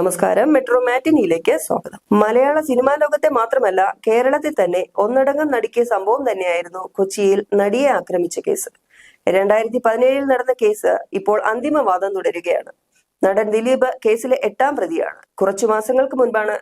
നമസ്കാരം. മെട്രോ മാറ്റിനിയിലേക്ക് സ്വാഗതം. മലയാള സിനിമാ ലോകത്തെ മാത്രമല്ല കേരളത്തിൽ തന്നെ ഒന്നടങ്കം നടുക്കിയ സംഭവം തന്നെയായിരുന്നു കൊച്ചിയിൽ നടിയെ ആക്രമിച്ച കേസ്. രണ്ടായിരത്തി പതിനേഴിൽ നടന്ന കേസ് ഇപ്പോൾ അന്തിമവാദം തുടരുകയാണ്. നടൻ ദിലീപ് കേസിലെ എട്ടാം പ്രതിയാണ്. കുറച്ചു മാസങ്ങൾക്ക് മുൻപാണ്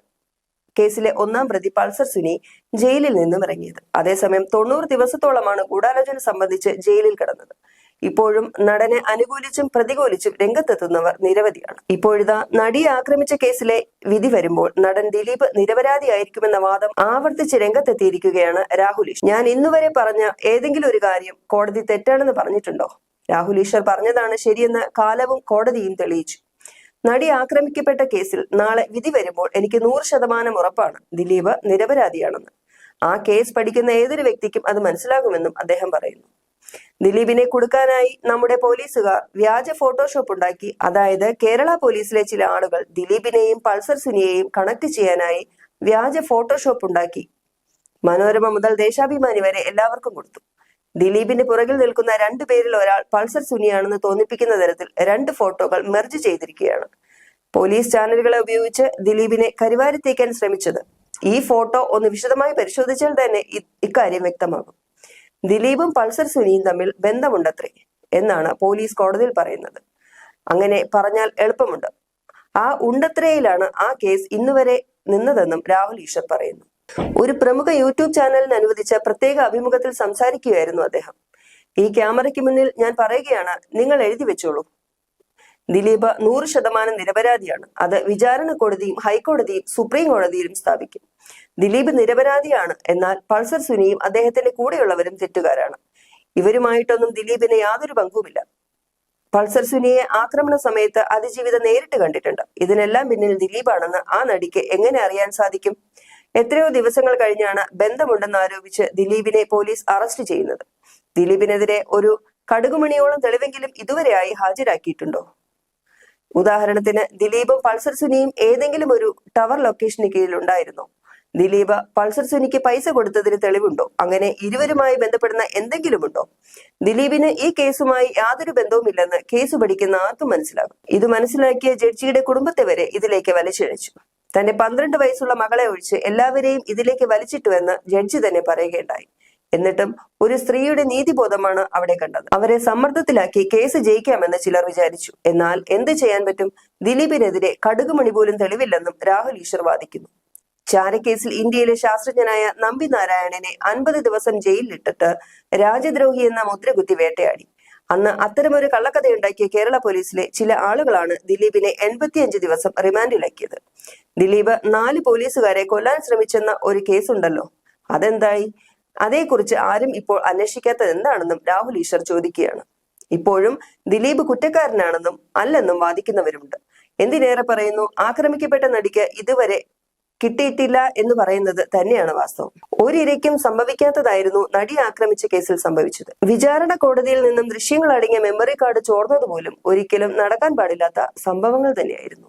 കേസിലെ ഒന്നാം പ്രതി പൾസർ സുനി ജയിലിൽ നിന്നും ഇറങ്ങിയത്. അതേസമയം തൊണ്ണൂറ് ദിവസത്തോളമാണ് ഗൂഢാലോചന സംബന്ധിച്ച് ജയിലിൽ കിടന്നത്. ഇപ്പോഴും നടനെ അനുകൂലിച്ചും പ്രതികൂലിച്ചും രംഗത്തെത്തുന്നവർ നിരവധിയാണ്. ഇപ്പോഴിതാ നടിയെ ആക്രമിച്ച കേസിലെ വിധി വരുമ്പോൾ നടൻ ദിലീപ് നിരപരാധിയായിരിക്കുമെന്ന വാദം ആവർത്തിച്ച് രംഗത്തെത്തിയിരിക്കുകയാണ് രാഹുൽ ഞാൻ ഇന്നുവരെ പറഞ്ഞ ഏതെങ്കിലും ഒരു കാര്യം കോടതി തെറ്റാണെന്ന് പറഞ്ഞിട്ടുണ്ടോ? രാഹുൽ ഈശ്വർ പറഞ്ഞതാണ് ശരിയെന്ന് കാലവും കോടതിയും തെളിയിച്ചു. നടി ആക്രമിക്കപ്പെട്ട കേസിൽ നാളെ വിധി വരുമ്പോൾ എനിക്ക് നൂറ് ശതമാനം ഉറപ്പാണ് ദിലീപ് നിരപരാധിയാണെന്ന്. ആ കേസ് പഠിക്കുന്ന ഏതൊരു വ്യക്തിക്കും അത് മനസ്സിലാകുമെന്നും അദ്ദേഹം പറയുന്നു. ദിലീപിനെ കൊടുക്കാനായി നമ്മുടെ പോലീസുകാർ വ്യാജ ഫോട്ടോഷോപ്പ് ഉണ്ടാക്കി. അതായത് കേരള പോലീസിലെ ചില ആളുകൾ ദിലീപിനെയും പൾസർ സുനിയെയും കണക്ട് ചെയ്യാനായി വ്യാജ ഫോട്ടോഷോപ്പ് ഉണ്ടാക്കി. മനോരമ മുതൽ ദേശാഭിമാനി വരെ എല്ലാവർക്കും കൊടുത്തു. ദിലീപിന്റെ പുറകിൽ നിൽക്കുന്ന രണ്ടു പേരിൽ ഒരാൾ പൾസർ സുനിയാണെന്ന് തോന്നിപ്പിക്കുന്ന തരത്തിൽ രണ്ട് ഫോട്ടോകൾ മെർജ് ചെയ്തിരിക്കുകയാണ്. പോലീസ് ചാനലുകളെ ഉപയോഗിച്ച് ദിലീപിനെ കരിവാരിത്തേക്കാൻ ശ്രമിച്ചത്. ഈ ഫോട്ടോ ഒന്ന് വിശദമായി പരിശോധിച്ചാൽ തന്നെ ഇക്കാര്യം വ്യക്തമാകും. ദിലീപും പൾസർ സുനിയും തമ്മിൽ ബന്ധമുണ്ടത്രേ എന്നാണ് പോലീസ് കോടതിയിൽ പറയുന്നത്. അങ്ങനെ പറഞ്ഞാൽ എളുപ്പമുണ്ട്. ആ ഉണ്ടത്രയിലാണ് ആ കേസ് ഇന്നുവരെ നിന്നതെന്നും രാഹുൽ ഈശ്വർ പറയുന്നു. ഒരു പ്രമുഖ യൂട്യൂബ് ചാനലിന് അനുവദിച്ച പ്രത്യേക അഭിമുഖത്തിൽ സംസാരിക്കുകയായിരുന്നു അദ്ദേഹം. ഈ ക്യാമറയ്ക്ക് മുന്നിൽ ഞാൻ പറയുകയാണ് നിങ്ങൾ എഴുതി വെച്ചോളൂ. ദിലീപ് നൂറ് ശതമാനം നിരപരാധിയാണ്. അത് വിചാരണ കോടതിയും ഹൈക്കോടതിയും സുപ്രീം കോടതിയിലും സ്ഥാപിക്കും. ദിലീപ് നിരപരാധിയാണ്. എന്നാൽ പൾസർ സുനിയും അദ്ദേഹത്തിന്റെ കൂടെയുള്ളവരും തെറ്റുകാരാണ്. ഇവരുമായിട്ടൊന്നും ദിലീപിന് യാതൊരു പങ്കുമില്ല. പൾസർ സുനിയെ ആക്രമണ സമയത്ത് അതിജീവിതം നേരിട്ട് കണ്ടിട്ടുണ്ട്. ഇതിനെല്ലാം പിന്നിൽ ദിലീപാണെന്ന് ആ നടിക്ക് എങ്ങനെ അറിയാൻ സാധിക്കും? എത്രയോ ദിവസങ്ങൾ കഴിഞ്ഞാണ് ബന്ധമുണ്ടെന്ന് ആരോപിച്ച് ദിലീപിനെ പോലീസ് അറസ്റ്റ് ചെയ്യുന്നത്. ദിലീപിനെതിരെ ഒരു കടുകുമണിയോളം തെളിവെങ്കിലും ഇതുവരെയായി ഹാജരാക്കിയിട്ടുണ്ടോ? ഉദാഹരണത്തിന് ദിലീപും പൾസർ സുനിയും ഏതെങ്കിലും ഒരു ടവർ ലൊക്കേഷന് കീഴിൽ ഉണ്ടായിരുന്നോ ദിലീപ് പൾസർ സുനിക്ക് പൈസ കൊടുത്തതിന് തെളിവുണ്ടോ? അങ്ങനെ ഇരുവരുമായി ബന്ധപ്പെടുന്ന എന്തെങ്കിലുമുണ്ടോ? ദിലീപിന് ഈ കേസുമായി യാതൊരു ബന്ധവുമില്ലെന്ന് കേസ് പഠിക്കുന്ന ആർക്കും മനസ്സിലാകും. ഇത് മനസ്സിലാക്കിയ ജഡ്ജിയുടെ കുടുംബത്തെ വരെ ഇതിലേക്ക് വലിച്ചിഴച്ചു. തന്റെ പന്ത്രണ്ട് വയസ്സുള്ള മകളെ ഒഴിച്ച് എല്ലാവരെയും ഇതിലേക്ക് വലിച്ചിട്ടുവെന്ന് ജഡ്ജി തന്നെ പറയുകയുണ്ടായി. എന്നിട്ടും ഒരു സ്ത്രീയുടെ നീതിബോധമാണ് അവിടെ കണ്ടത്. അവരെ സമ്മർദ്ദത്തിലാക്കി കേസ് ജയിക്കാമെന്ന് ചിലർ വിചാരിച്ചു. എന്നാൽ എന്ത് ചെയ്യാൻ പറ്റും? ദിലീപിനെതിരെ കടുകുമണി പോലും തെളിവില്ലെന്നും രാഹുൽ ഈശ്വർ വാദിക്കുന്നു. ചാരക്കേസിൽ ഇന്ത്യയിലെ ശാസ്ത്രജ്ഞനായ നമ്പി നാരായണനെ അൻപത് ദിവസം ജയിലിലിട്ടിട്ട് രാജ്യദ്രോഹി എന്ന മുദ്രകുത്തി വേട്ടയാടി. അന്ന് അത്തരമൊരു കള്ളക്കഥയുണ്ടാക്കിയ കേരള പോലീസിലെ ചില ആളുകളാണ് ദിലീപിനെ എൺപത്തിയഞ്ച് ദിവസം റിമാൻഡിലാക്കിയത്. ദിലീപ് നാല് പോലീസുകാരെ കൊല്ലാൻ ശ്രമിച്ചെന്ന ഒരു കേസുണ്ടല്ലോ. അതെന്തായി? അതേക്കുറിച്ച് ആരും ഇപ്പോൾ അന്വേഷിക്കാത്തത് എന്താണെന്നും രാഹുൽ ഈശ്വർ ചോദിക്കുകയാണ്. ഇപ്പോഴും ദിലീപ് കുറ്റക്കാരനാണെന്നും അല്ലെന്നും വാദിക്കുന്നവരുണ്ട്. എന്തിനേറെ പറയുന്നു? ആക്രമിക്കപ്പെട്ട നടിക്ക് ഇതുവരെ കിട്ടിയിട്ടില്ല എന്ന് പറയുന്നത് തന്നെയാണ് വാസ്തവം. ഒരിരയ്ക്കും സംഭവിക്കാത്തതായിരുന്നു നടി ആക്രമിച്ച കേസിൽ സംഭവിച്ചത്. വിചാരണ കോടതിയിൽ നിന്നും ദൃശ്യങ്ങൾ അടങ്ങിയ മെമ്മറി കാർഡ് ചോർന്നതുപോലും ഒരിക്കലും നടക്കാൻ പാടില്ലാത്ത സംഭവങ്ങൾ തന്നെയായിരുന്നു.